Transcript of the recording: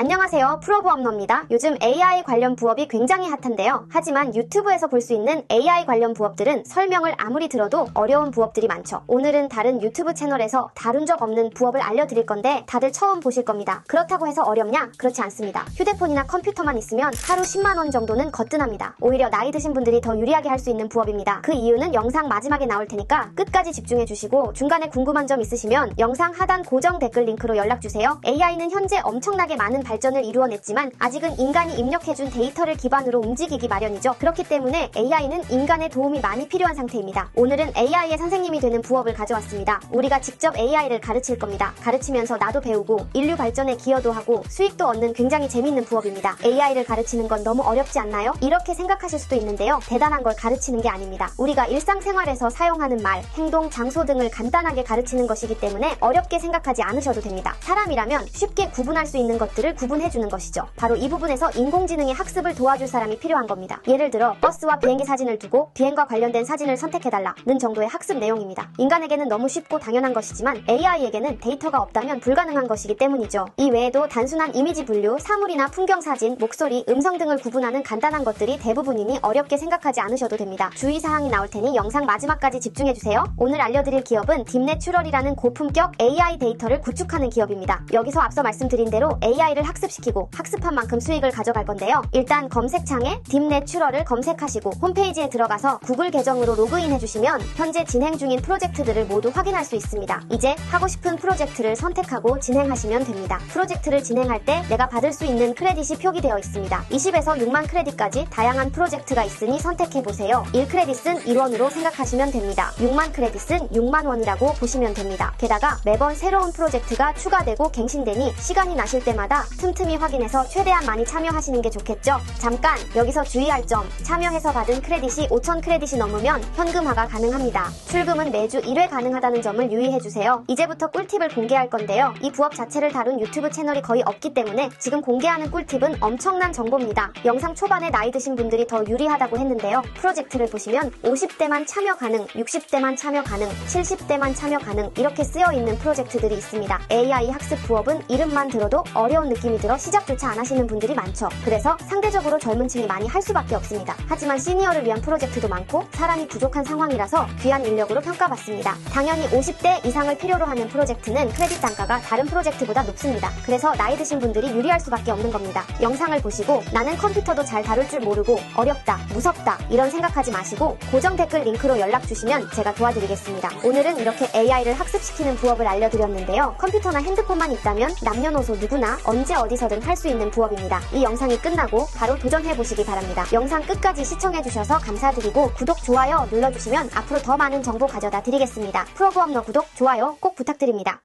안녕하세요. 프로보험러입니다. 요즘 AI 관련 부업이 굉장히 핫한데요. 하지만 유튜브에서 볼 수 있는 AI 관련 부업들은 설명을 아무리 들어도 어려운 부업들이 많죠. 오늘은 다른 유튜브 채널에서 다룬 적 없는 부업을 알려드릴 건데 다들 처음 보실 겁니다. 그렇다고 해서 어렵냐? 그렇지 않습니다. 휴대폰이나 컴퓨터만 있으면 하루 10만원 정도는 거뜬합니다. 오히려 나이 드신 분들이 더 유리하게 할 수 있는 부업입니다. 그 이유는 영상 마지막에 나올 테니까 끝까지 집중해 주시고 중간에 궁금한 점 있으시면 영상 하단 고정 댓글 링크로 연락주세요. AI는 현재 엄청나게 많은 발전을 이루어냈지만 아직은 인간이 입력해준 데이터를 기반으로 움직이기 마련이죠. 그렇기 때문에 AI는 인간의 도움이 많이 필요한 상태입니다. 오늘은 AI의 선생님이 되는 부업을 가져왔습니다. 우리가 직접 AI를 가르칠 겁니다. 가르치면서 나도 배우고 인류 발전에 기여도 하고 수익도 얻는 굉장히 재밌는 부업입니다. AI를 가르치는 건 너무 어렵지 않나요? 이렇게 생각하실 수도 있는데요. 대단한 걸 가르치는 게 아닙니다. 우리가 일상생활에서 사용하는 말, 행동, 장소 등을 간단하게 가르치는 것이기 때문에 어렵게 생각하지 않으셔도 됩니다. 사람이라면 쉽게 구분할 수 있는 것들을 구분해주는 것이죠. 바로 이 부분에서 인공지능의 학습을 도와줄 사람이 필요한 겁니다. 예를 들어 버스와 비행기 사진을 두고 비행과 관련된 사진을 선택해달라는 정도의 학습 내용입니다. 인간에게는 너무 쉽고 당연한 것이지만 AI에게는 데이터가 없다면 불가능한 것이기 때문이죠. 이 외에도 단순한 이미지 분류, 사물이나 풍경 사진, 목소리, 음성 등을 구분하는 간단한 것들이 대부분이니 어렵게 생각하지 않으셔도 됩니다. 주의사항이 나올 테니 영상 마지막까지 집중해주세요. 오늘 알려드릴 기업은 딥내추럴이라는 고품격 AI 데이터를 구축하는 기업입니다. 여기서 앞서 말씀드린 대로 AI를 학습시키고 학습한 만큼 수익을 가져갈 건데요. 일단 검색창에 딥내추럴을 검색하시고 홈페이지에 들어가서 구글 계정으로 로그인 해주시면 현재 진행 중인 프로젝트들을 모두 확인할 수 있습니다. 이제 하고 싶은 프로젝트를 선택하고 진행하시면 됩니다. 프로젝트를 진행할 때 내가 받을 수 있는 크레딧이 표기되어 있습니다. 20에서 6만 크레딧까지 다양한 프로젝트가 있으니 선택해보세요. 1크레딧은 1원으로 생각하시면 됩니다. 6만 크레딧은 6만 원이라고 보시면 됩니다. 게다가 매번 새로운 프로젝트가 추가되고 갱신되니 시간이 나실 때마다 틈틈이 확인해서 최대한 많이 참여하시는 게 좋겠죠? 잠깐 여기서 주의할 점 참여해서 받은 크레딧이 5천 크레딧이 넘으면 현금화가 가능합니다. 출금은 매주 1회 가능하다는 점을 유의해주세요. 이제부터 꿀팁을 공개할 건데요. 이 부업 자체를 다룬 유튜브 채널이 거의 없기 때문에 지금 공개하는 꿀팁은 엄청난 정보입니다. 영상 초반에 나이 드신 분들이 더 유리하다고 했는데요. 프로젝트를 보시면 50대만 참여 가능, 60대만 참여 가능, 70대만 참여 가능 이렇게 쓰여 있는 프로젝트들이 있습니다. AI 학습 부업은 이름만 들어도 어려운 느낌 이 들어 시작조차 안 하시는 분들이 많죠. 그래서 상대적으로 젊은 층이 많이 할 수밖에 없습니다. 하지만 시니어를 위한 프로젝트도 많고 사람이 부족한 상황이라서 귀한 인력으로 평가받습니다. 당연히 50대 이상을 필요로 하는 프로젝트는 크레딧 단가가 다른 프로젝트보다 높습니다. 그래서 나이 드신 분들이 유리할 수밖에 없는 겁니다. 영상을 보시고 나는 컴퓨터도 잘 다룰 줄 모르고 어렵다, 무섭다 이런 생각하지 마시고 고정 댓글 링크로 연락 주시면 제가 도와드리겠습니다. 오늘은 이렇게 AI를 학습시키는 부업을 알려드렸는데요. 컴퓨터나 핸드폰만 있다면 남녀노소 누구나 언제 어디서든 할 수 있는 부업입니다. 이 영상이 끝나고 바로 도전해보시기 바랍니다. 영상 끝까지 시청해주셔서 감사드리고 구독, 좋아요 눌러주시면 앞으로 더 많은 정보 가져다 드리겠습니다. 프로보험러 구독, 좋아요 꼭 부탁드립니다.